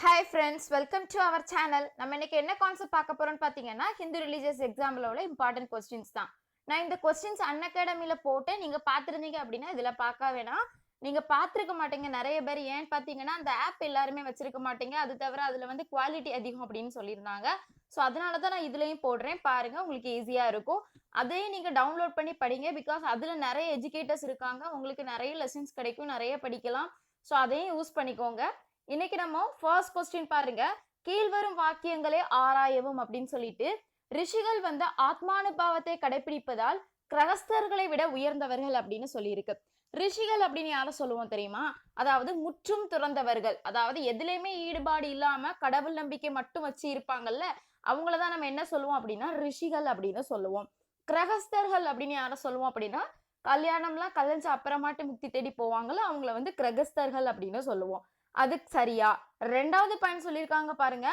Hi friends welcome to our channel நம்ம இன்னைக்கு என்ன கான்செப்ட் பார்க்க போறோம்னு பார்த்தீங்கன்னா ஹிந்து ரிலீஜியஸ் எக்ஸாம்பிளோட உள்ள இம்பார்ட்டன்ட் கொஸ்டின்ஸ் தான். நான் இந்த கொஸ்டின்ஸ் அன் அகாடமியில் போட்டு நீங்கள் பார்த்துருந்தீங்க அப்படின்னா இதில் பார்க்க வேணாம். நீங்கள் பார்த்துருக்க மாட்டீங்க. நிறைய பேர் ஏன்னு பார்த்தீங்கன்னா அந்த ஆப் எல்லாருமே வச்சிருக்க மாட்டீங்க. அது தவிர அதில் வந்து குவாலிட்டி அதிகம் அப்படின்னு சொல்லியிருந்தாங்க. ஸோ அதனால தான் நான் இதுலேயும் போடுறேன். பாருங்கள் உங்களுக்கு ஈஸியாக இருக்கும். அதையும் நீங்கள் டவுன்லோட் பண்ணி படிங்க. பிகாஸ் அதில் நிறைய எஜுகேட்டர்ஸ் இருக்காங்க. உங்களுக்கு நிறைய லெசன்ஸ் கிடைக்கும். நிறைய படிக்கலாம். ஸோ அதையும் யூஸ் பண்ணிக்கோங்க. இன்னைக்கு நம்ம ஃபர்ஸ்ட் கொஸ்டின் பாருங்க. கீழ்வரும் வாக்கியங்களே ஆராயவும் அப்படின்னு சொல்லிட்டு ரிஷிகள் வந்து ஆத்மானுபாவத்தை கடைபிடிப்பதால் கிரகஸ்தர்களை விட உயர்ந்தவர்கள் அப்படின்னு சொல்லியிருக்கு. ரிஷிகள் அப்படின்னு யார சொல்லுவோம் தெரியுமா? அதாவது முற்றும் துறந்தவர்கள். அதாவது எதுலையுமே ஈடுபாடு இல்லாம கடவுள் நம்பிக்கை மட்டும் வச்சு இருப்பாங்கல்ல அவங்கள தான் நம்ம என்ன சொல்லுவோம் அப்படின்னா ரிஷிகள் அப்படின்னு சொல்லுவோம். கிரகஸ்தர்கள் அப்படின்னு யார சொல்லுவோம் அப்படின்னா கல்யாணம்லாம் கலைஞ்ச அப்புறமாட்டு முக்தி தேடி போவாங்கல்ல அவங்கள வந்து கிரகஸ்தர்கள் அப்படின்னு சொல்லுவோம். அது சரியா? ரெண்டாவது பாயிண்ட் சொல்லியிருக்காங்க பாருங்க.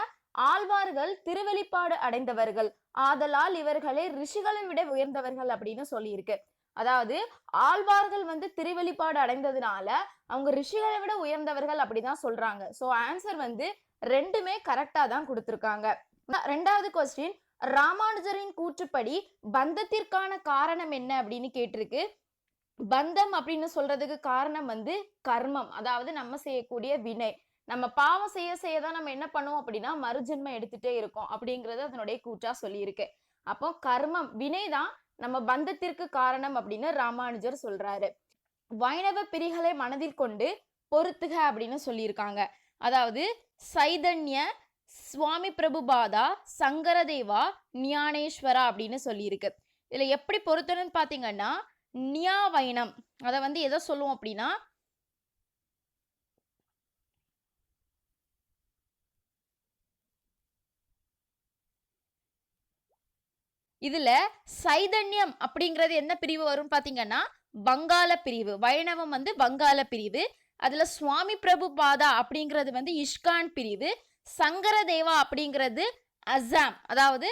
ஆழ்வார்கள் திருவெளிப்பாடு அடைந்தவர்கள். ஆதலால் இவர்களே ரிஷிகளை விட உயர்ந்தவர்கள் அப்படின்னு சொல்லியிருக்கு. அதாவது ஆழ்வார்கள் வந்து திருவெளிப்பாடு அடைந்ததுனால அவங்க ரிஷிகளை விட உயர்ந்தவர்கள் அப்படிதான் சொல்றாங்க. ஸோ ஆன்சர் வந்து ரெண்டுமே கரெக்டா தான் கொடுத்துருக்காங்க. ரெண்டாவது கொஸ்டின் ராமானுஜரின் கூற்றுப்படி பந்தத்திற்கான காரணம் என்ன அப்படின்னு கேட்டிருக்கு. பந்தம் அப்படின்னு சொல்றதுக்கு காரணம் வந்து கர்மம். அதாவது நம்ம செய்யக்கூடிய வினை. நம்ம பாவம் செய்ய செய்ய தான் நம்ம என்ன பண்ணுவோம் அப்படின்னா மறுஜென்மம் எடுத்துட்டே இருக்கோம் அப்படிங்கறது அதனுடைய கூற்றா சொல்லியிருக்கு. அப்போ கர்மம் வினை தான் நம்ம பந்தத்திற்கு காரணம் அப்படின்னு ராமானுஜர் சொல்றாரு. வைணவ பிரிகளை மனதில் கொண்டு பொருத்துக அப்படின்னு சொல்லியிருக்காங்க. அதாவது சைதன்ய சுவாமி பிரபுபாதா சங்கரதேவா ஞானேஸ்வரா அப்படின்னு சொல்லியிருக்கு. இதுல எப்படி பொருத்தணும்னு பாத்தீங்கன்னா நியாவைனம் அதை வந்து எதை சொல்லுவோம் அப்படின்னா இதுல சைதன்யம் அப்படிங்கிறது என்ன பிரிவு வரும் பாத்தீங்கன்னா வங்காள பிரிவு. வைணவம் வந்து வங்காள பிரிவு. அதுல சுவாமி பிரபு பாதா அப்படிங்கிறது வந்து இஷ்கான் பிரிவு. சங்கரதேவா அப்படிங்கிறது அசாம். அதாவது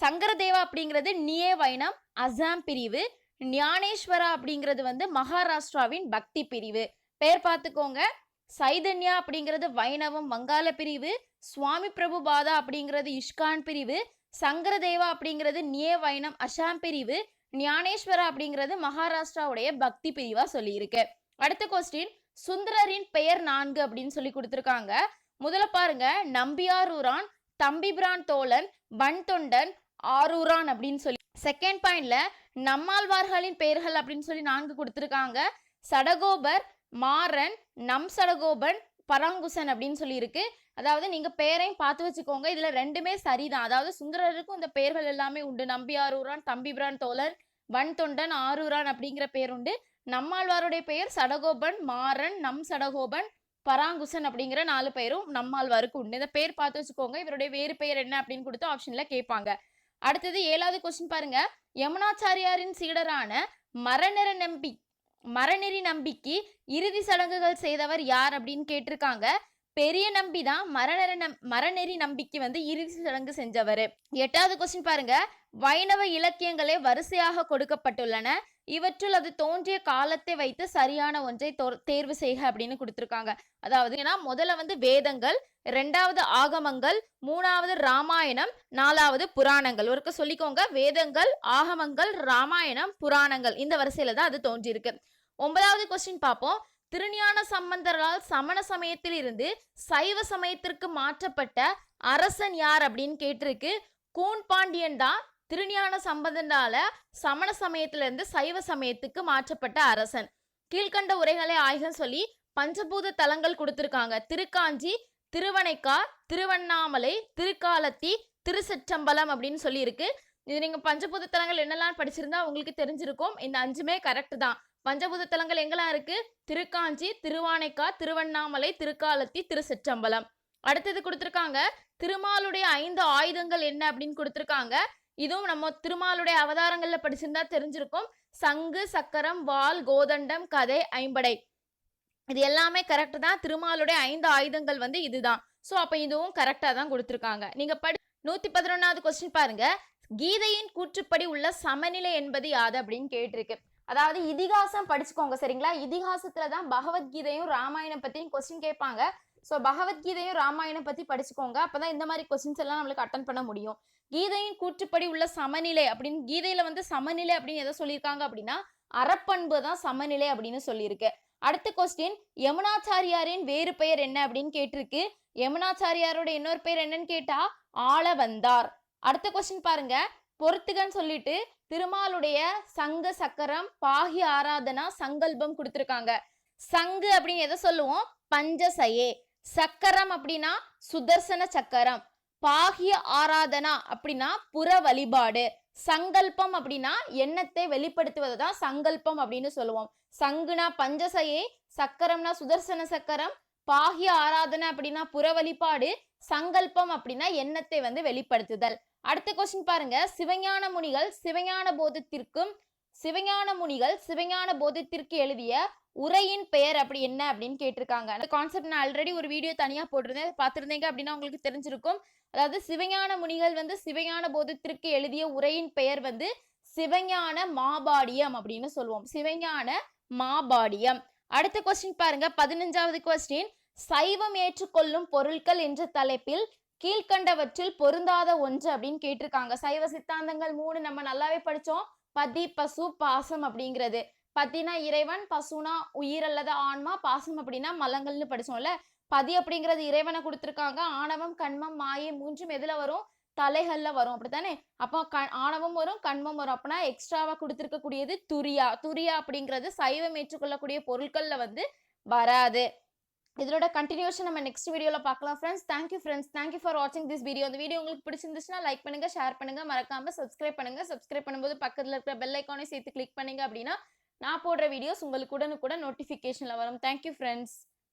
சங்கரதேவா அப்படிங்கிறது நியே வைணம் அசாம் பிரிவு. ஞானேஸ்வரா அப்படிங்கிறது வந்து மகாராஷ்டிராவின் பக்தி பிரிவு. பேர் பார்த்துக்கோங்க. சைதன்யா அப்படிங்கிறது வைணவம் வங்காள பிரிவு சுவாமி பிரபுபாதா அப்படிங்கிறது இஷ்கான் பிரிவு சங்கரதேவா அப்படிங்கிறது நியே வைணம் அசாம் பிரிவு ஞானேஸ்வரா அப்படிங்கிறது மகாராஷ்டிராவுடைய பக்தி பிரிவா சொல்லியிருக்கு. அடுத்த கொஸ்டின் சுந்தரரின் பெயர் நான்கு அப்படின்னு சொல்லி கொடுத்துருக்காங்க. முதல்ல பாருங்க. நம்பியாரூரான் தம்பிபிரான் தோழன் வன்தொண்டன் ஆரூரான் அப்படின்னு சொல்லி செகண்ட் பாயிண்ட்ல நம்மாழ்வார்களின் பெயர்கள் அப்படின்னு சொல்லி நான்கு கொடுத்துருக்காங்க. சடகோபர் மாறன் நம் சடகோபன் பராங்குசன் அப்படின்னு சொல்லி இருக்கு. அதாவது நீங்க பெயரையும் பார்த்து வச்சுக்கோங்க. இதுல ரெண்டுமே சரிதான். அதாவது சுந்தரருக்கும் இந்த பெயர்கள் எல்லாமே உண்டு. நம்பியாரூரான் தம்பிபிரான் தோழர் வன் தொண்டன் ஆரூரான் அப்படிங்கிற பெயர் உண்டு. நம்மாழ்வாருடைய பெயர் சடகோபன் மாறன் நம் சடகோபன் பராங்குசன் அப்படிங்கிற நாலு பேரும் நம்மாழ்வாருக்கு உண்டு. இந்த பேர் பார்த்து வச்சுக்கோங்க. இவருடைய வேறு பெயர் என்ன அப்படின்னு கொடுத்து ஆப்ஷன்ல கேட்பாங்க. அடுத்தது ஏழாவது கொஸ்டின் பாருங்க. யமுனாச்சாரியாரின் சீடரான மரநிற நம்பி மரநெறி நம்பிக்கு இறுதி சடங்குகள் செய்தவர் யார் அப்படின்னு கேட்டிருக்காங்க. பெரிய நம்பி தான் மரநெற நம் மரநெறி நம்பிக்கை வந்து இறுதி சடங்கு செஞ்சவர். எட்டாவது கொஸ்டின் பாருங்க. வைணவ இலக்கியங்களே வரிசையாக கொடுக்கப்பட்டுள்ளன. இவற்றுள் அது தோன்றிய காலத்தை வைத்து சரியான ஒன்றை தேர்வு செய்க அப்படின்னு கொடுத்துருக்காங்க. அதாவது ஏன்னா முதல்ல வந்து வேதங்கள் ரெண்டாவது ஆகமங்கள் மூணாவது ராமாயணம் நாலாவது புராணங்கள். ஒருக்க சொல்லிக்கோங்க. வேதங்கள் ஆகமங்கள் ராமாயணம் புராணங்கள். இந்த வரிசையில தான் அது தோன்றியிருக்கு. ஒன்பதாவது கொஸ்டின் பார்ப்போம். திருஞான சம்பந்தரால் சமண சமயத்தில் இருந்து சைவ சமயத்திற்கு மாற்றப்பட்ட அரசன் யார் அப்படின்னு கேட்டிருக்கு. கூன் பாண்டியன் தான் திருஞான சம்பந்தனால சமண சமயத்துல இருந்து சைவ சமயத்துக்கு மாற்றப்பட்ட அரசன். கீழ்கண்ட உரைகளை ஆய்கம் சொல்லி பஞ்சபூத தலங்கள் கொடுத்திருக்காங்க. திருக்காஞ்சி திருவனைக்கா திருவண்ணாமலை திருக்காலத்தி திருச்செற்றம்பலம் அப்படின்னு சொல்லி இருக்கு இது நீங்க பஞ்சபூத தலங்கள் என்னெல்லாம் படிச்சிருந்தா உங்களுக்கு தெரிஞ்சிருக்கும். இந்த அஞ்சுமே கரெக்ட் தான். பஞ்சபூத தலங்கள் எங்கெல்லாம் இருக்கு? திருக்காஞ்சி திருவானைக்கா திருவண்ணாமலை திருக்காலத்தி திருச்சிற்றம்பலம். அடுத்தது கொடுத்துருக்காங்க திருமாலுடைய ஐந்து ஆயுதங்கள் என்ன அப்படின்னு கொடுத்துருக்காங்க? இதுவும் நம்ம திருமாலுடைய அவதாரங்கள்ல படிச்சிருந்தா தெரிஞ்சிருக்கும். சங்கு சக்கரம் வாள் கோதண்டம் கதை ஐம்படை. இது எல்லாமே கரெக்ட் தான். திருமாலுடைய ஐந்து ஆயுதங்கள் வந்து இதுதான். ஸோ அப்போ இதுவும் கரெக்டாக தான் கொடுத்துருக்காங்க. நீங்க படி நூத்தி பதினொன்னாவது கொஸ்டின் பாருங்க. கீதையின் கூற்றுப்படி உள்ள சமநிலை என்பது யாது அப்படின்னு கேட்டிருக்கு. அதாவது இதிகாசம் படிச்சுக்கோங்க சரிங்களா? இதிகாசத்துல தான் பகவத்கீதையும் ராமாயணம் பத்தியும் கொஸ்டின் கேட்பாங்க. ஸோ பகவத்கீதையும் ராமாயணம் பத்தி படிச்சுக்கோங்க. அப்பதான் இந்த மாதிரி கொஸ்டின்ஸ் எல்லாம் நம்மளுக்கு அட்டன் பண்ண முடியும். கீதையின் கூற்றுப்படி உள்ள சமநிலை அப்படின்னு கீதையில வந்து சமநிலை அப்படின்னு எதை சொல்லியிருக்காங்க அப்படின்னா அறப்பண்பு தான் சமநிலை அப்படின்னு சொல்லியிருக்கு. அடுத்த கொஸ்டின் யமுனாச்சாரியாரின் வேறு பெயர் என்ன அப்படின்னு கேட்டிருக்கு. யமுனாச்சாரியாரோட இன்னொரு பெயர் என்னன்னு கேட்டா ஆள வந்தார் அடுத்த கொஸ்டின் பாருங்க. பொறுத்துகன்னு சொல்லிட்டு திருமாலுடைய சங்க சக்கரம் பாகி ஆராதனா சங்கல்பம் கொடுத்துருக்காங்க. சங்கு அப்படின்னு எதை சொல்லுவோம்? பஞ்சசயே. சக்கரம் அப்படின்னா சுதர்சன சக்கரம். பாகிய ஆராதனா அப்படின்னா புற வழிபாடு. சங்கல்பம் அப்படின்னா எண்ணத்தை வெளிப்படுத்துவது தான் சங்கல்பம் அப்படின்னு சொல்லுவோம். சங்குனா பஞ்சசையே சக்கரம்னா சுதர்சன சக்கரம். பாகிய ஆராதனை அப்படின்னா புற வழிபாடு. சங்கல்பம் அப்படின்னா எண்ணத்தை வந்து வெளிப்படுத்துதல். அடுத்த கொஸ்டின் பாருங்க. சிவஞான முனிகள் சிவஞான போதத்திற்கும் சிவஞான முனிகள் சிவஞான போதத்திற்கு எழுதிய உரையின் பெயர் அப்படி என்ன அப்படின்னு கேட்டிருக்காங்க. அந்த கான்செப்ட் நான் ஆல்ரெடி ஒரு வீடியோ தனியாக போட்டிருந்தேன். பார்த்துருந்தீங்க அப்படின்னா உங்களுக்கு தெரிஞ்சிருக்கும். அதாவது சிவஞான முனிகள் வந்து சிவஞான போதத்திற்கு எழுதிய உரையின் பெயர் வந்து சிவஞான மாபாடியம் அப்படின்னு சொல்லுவோம். சிவஞான மாபாடியம். அடுத்த கொஸ்டின் பாருங்க. பதினஞ்சாவது கொஸ்டின் சைவம் ஏற்றுக்கொள்ளும் பொருட்கள் என்ற தலைப்பில் கீழ்கண்டவற்றில் பொருந்தாத ஒன்று அப்படின்னு கேட்டிருக்காங்க. சைவ சித்தாந்தங்கள் மூணு நம்ம நல்லாவே படித்தோம் பதி பசு பாசம் அப்படிங்கிறது. பத்தினா இறைவன் பசுனா உயிர் அல்லது ஆன்மா பாசம் அப்படின்னா மலங்கள்னு படிச்சோம்ல. பதி அப்படிங்கிறது இறைவனை கொடுத்துருக்காங்க. ஆணவம் கண்மம் மாயை மூன்றும் எதுல வரும்? தலைகள்ல வரும். அப்படித்தானே? அப்போ க ஆணவம் வரும் கண்மம் வரும். அப்படின்னா எக்ஸ்ட்ராவா கொடுத்துருக்கக்கூடியது துரியா. துரியா அப்படிங்கிறது சைவம் ஏற்றுக்கொள்ளக்கூடிய பொருட்கள்ல வந்து வராது. இதோட கண்டினியூஷன் நம்ம நெக்ஸ்ட் வீடியோவில் பார்க்கலாம் friends thank you friends thank you for வாட்சிங் திஸ் வீடியோ அந்த வீடியோ உங்களுக்கு பிடிச்சிருந்துச்சுன்னா லைக் பண்ணுங்க ஷேர் பண்ணுங்கள் மறக்காம சப்ஸ்கிரைப் பண்ணுங்க. சப்ஸ்கிரைப் பண்ணும்போது பக்கத்துல இருக்கிற பெல் ஐக்கானே சேர்த்து கிளிக் பண்ணீங்க அப்படின்னா நான் போடுற வீடியோஸ் உங்களுக்கு உடனுக்குடன் நோட்டிஃபிகேஷனில் வரும். Thank you friends